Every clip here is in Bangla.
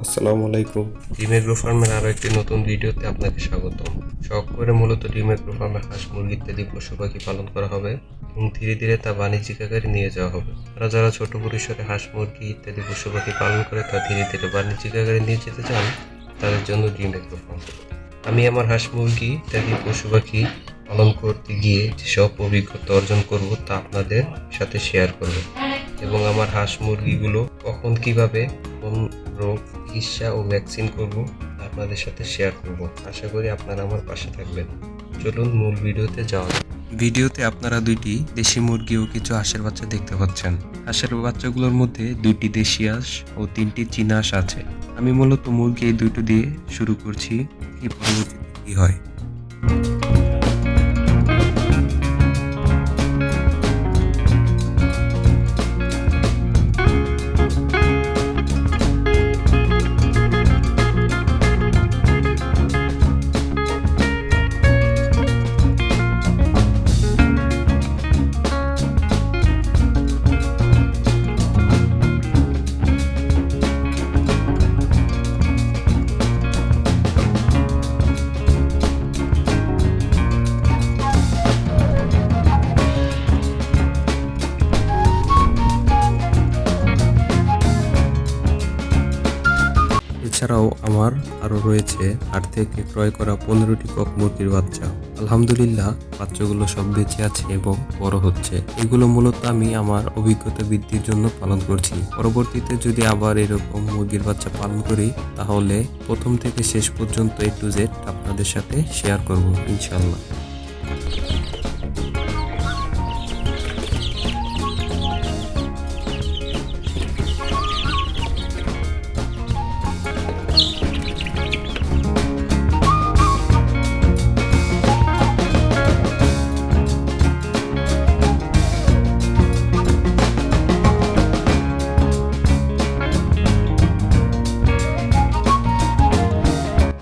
আসসালামু আলাইকুম। ডিম এগ্রো ফার্মের আরও একটি নতুন ভিডিওতে আপনাকে স্বাগতম। শখ করে মূলত ডিম এগ্রো ফার্মে হাঁস, মুরগি ইত্যাদি পশু পাখি পালন করা হবে এবং ধীরে ধীরে তা বাণিজ্যিক আকারে নিয়ে যাওয়া হবে। তারা যারা ছোট পরিসরে হাঁস, মুরগি ইত্যাদি পশু পাখি পালন করে তা ধীরে ধীরে বাণিজ্যিক আকারে নিয়ে যেতে চান, তাদের জন্য ডিম এগ্রো ফার্ম আমি আমার হাঁস, মুরগি ইত্যাদি পশু পাখি পালন করতে গিয়ে যেসব অভিজ্ঞতা অর্জন করব তা আপনাদের সাথে শেয়ার করব। এবং আমার হাঁস, মুরগিগুলো কখন, কীভাবে, কোন রোগ চিকিৎসা ও ভ্যাকসিন করব, আপনাদের সাথে শেয়ার করব। আশা করি আপনারা আমার পাশে থাকবেন। চলুন মূল ভিডিওতে যাওয়া। ভিডিওতে আপনারা দুইটি দেশি মুরগি ও কিছু হাঁসের বাচ্চা দেখতে পাচ্ছেন। হাঁসের বাচ্চাগুলোর মধ্যে দুইটি দেশি হাঁস ও তিনটি চীনা হাঁস আছে। আমি মূলত মুরগি এই দুটো দিয়ে শুরু করছি। কি পরবর্তীতে কি হয়? এছাড়াও আমার আরও রয়েছে হাট থেকে ক্রয় করা পনেরোটি কক মুরগির বাচ্চা। আলহামদুলিল্লাহ, বাচ্চাগুলো সব বেঁচে আছে এবং বড় হচ্ছে। এগুলো মূলত আমি আমার অভিজ্ঞতা বৃদ্ধির জন্য পালন করছি। পরবর্তীতে যদি আবার এরকম মুরগির বাচ্চা পালন করি, তাহলে প্রথম থেকে শেষ পর্যন্ত এ টু জেড আপনাদের সাথে শেয়ার করব ইনশাল্লাহ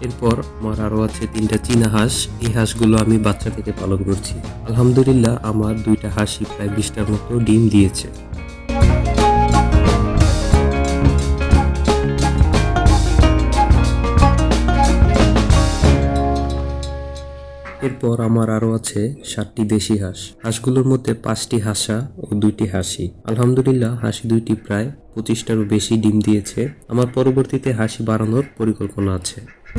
এরপর আমার আরও আছে তিনটা চীনা হাঁস। এই হাঁসগুলো আমি বাচ্চা থেকে পালন করছি। আলহামদুলিল্লাহ, আমার দুইটা হাঁসই প্রায় বিশটার মতো ডিম দিয়েছে। এরপর আমার আরও আছে সাতটি দেশি হাঁস। হাঁসগুলোর মধ্যে পাঁচটি হাঁসা ও দুইটি হাসি। আলহামদুলিল্লাহ, হাসি দুইটি প্রায় পঁচিশটারও বেশি ডিম দিয়েছে। আমার পরবর্তীতে হাসি বাড়ানোর পরিকল্পনা আছে। আমি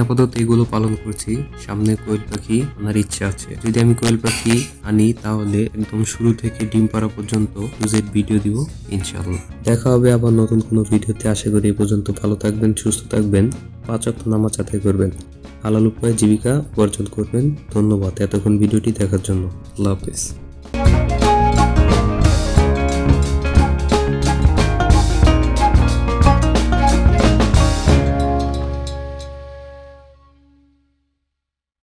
আপাতত এগুলো পালন করছি। সামনে কোয়েল পাখি আনার ইচ্ছা আছে। যদি আমি কোয়েল পাখি আনি, তাহলে একদম শুরু থেকে ডিম পাড়া পর্যন্ত জেড ভিডিও দিব, ইনশাআল্লাহ। দেখা হবে আবার নতুন কোনো ভিডিওতে। আশা করি এ পর্যন্ত ভালো থাকবেন, সুস্থ থাকবেন। পাঁচ অক্ট নামাজ আদায় করবেন। হালাল উপায়ে জীবিকা উপার্জন করবেন। ধন্যবাদ এতক্ষণ ভিডিওটি দেখার জন্য। আল্লাহ হাফেজ।